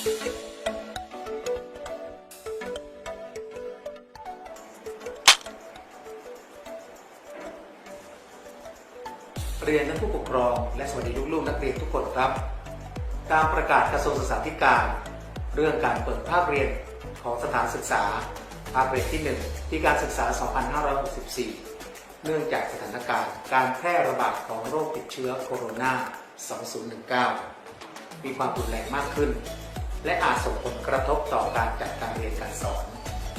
เรียนท่านผู้ปกครองและสวัสดีลูกๆนักเรียนทุกคนครับ ตามประกาศกระทรวงศึกษาธิการ เรื่องการเปิดภาคเรียนของสถานศึกษาภาคเรียนที่1ปีการศึกษา 2564 เนื่องจากสถานการณ์การแพร่ระบาดของโรคติดเชื้อโคโรนา 2019 มีความรุนแรงมากขึ้น และอาจส่งผลกระทบต่อการจัดการเรียนการสอน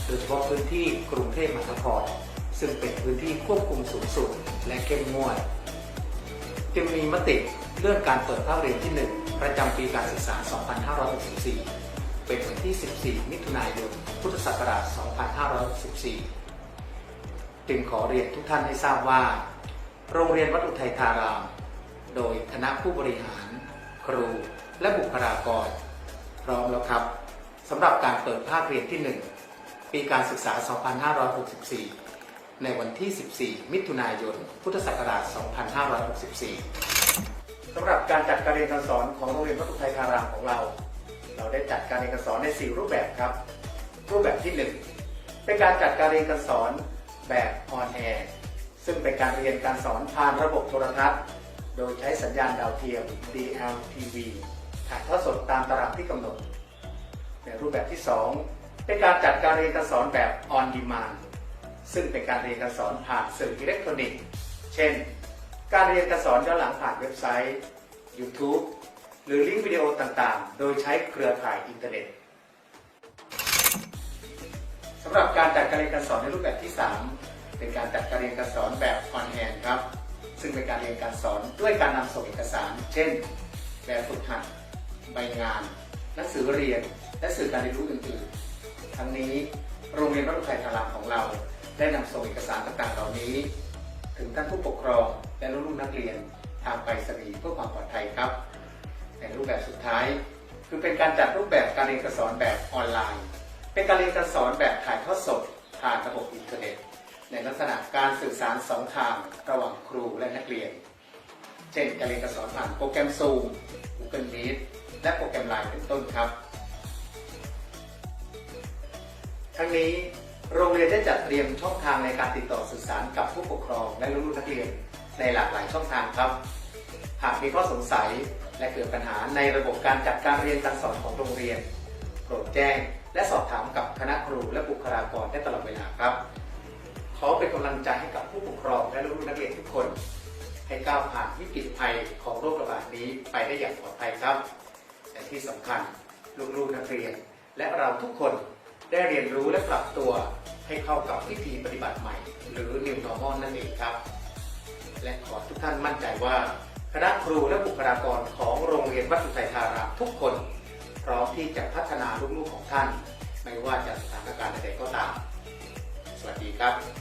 โดยเฉพาะพื้นที่กรุงเทพมหานคร ซึ่งเป็นพื้นที่ควบคุมสูงสุดและเข้มงวด จึงมีมติเลื่อนการเปิดภาคเรียนที่ 1 ประจำปีการศึกษา 2564 เป็นวันที่ 14 มิถุนายน พุทธศักราช 2564 จึงขอเรียนทุกท่านให้ทราบว่า โรงเรียนวัดอุทัยธาราม โดยคณะผู้บริหาร ครู และบุคลากร พร้อมแล้วครับสำหรับการเปิดภาคเรียนที่ 1 ปีการศึกษา 2564 ในวันที่ 14 มิถุนายน พุทธศักราช 2564 สำหรับการจัดการเรียนการสอนของโรงเรียนวัดอุทัยธารามของเรา เราได้จัดการเรียนการสอนใน 4 รูปแบบครับ รูปแบบที่ 1 เป็นการจัดการเรียนการสอนแบบออนแอร์ซึ่งเป็นการเรียนการสอนผ่านระบบโทรทัศน์ โดยใช้สัญญาณดาวเทียม DLTV ถ่ายทอดสดตามตารางที่กำหนด ในรูปแบบที่ 2 เป็นการจัดการเรียนการสอนแบบ on demand ซึ่งเป็นการเรียนการสอนผ่านสื่ออิเล็กทรอนิกส์ เช่น การเรียนการสอนย้อนหลังผ่านเว็บไซต์ YouTube หรือลิงก์วิดีโอต่างๆ โดยใช้เครือข่ายอินเทอร์เน็ตสำหรับการจัดการเรียนการสอนในรูปแบบที่ 3 เป็นการจัดการเรียนการสอนแบบออนแฮนครับ ซึ่งเป็นการเรียนการสอนด้วยการนำส่งเอกสาร เช่น แบบฝึกหัด ใบงาน หนังสือเรียน และสื่อการเรียนรู้อื่นๆ ทั้งนี้โรงเรียนวัดอุทัยธารามของเรา ได้นำส่งเอกสารต่างๆเหล่านี้ ถึงท่านผู้ปกครองและลูกๆนักเรียนทางไปรษณีย์เพื่อความปลอดภัยครับ ในรูปแบบสุดท้าย คือเป็นการจัดรูปแบบการเรียนการสอนแบบออนไลน์ เป็นการเรียนการสอนแบบถ่ายทอดสดผ่านระบบอินเทอร์เน็ต ในลักษณะการสื่อสารสองทางระหว่างครูและนักเรียน เช่น การเรียนการสอนผ่านโปรแกรม Zoom Google Meet และโปรแกรม Line เป็นต้นครับ ทั้งนี้โรงเรียนได้จัดเตรียมช่องทางในการติดต่อสื่อสารกับผู้ปกครองและลูกนักเรียนในหลากหลายช่องทางครับ หากมีข้อสงสัยและเกิดปัญหาในระบบการจัดการเรียนการสอนของโรงเรียน โปรดแจ้ง และสอบถามกับคณะครูและบุคลากรได้ตลอดเวลาครับ ขอเป็นกำลังใจให้กับผู้ปกครองและลูกนักเรียนทุกคน ให้ก้าวผ่านวิกฤตภัยของโรคระบาดนี้ไปได้อย่างปลอดภัยครับ ที่สำคัญ ลูกๆนักเรียน และเราทุกคนได้เรียนรู้และปรับตัวให้เข้ากับวิธีปฏิบัติใหม่ หรือ New Normal นั่นเองครับ และขอทุกท่านมั่นใจว่า คณะครูและบุคลากรของโรงเรียนวัดอุทัยธารามทุกคน พร้อมที่จะพัฒนาลูกๆของท่าน ไม่ว่าจะสถานการณ์ใดๆก็ตาม สวัสดีครับ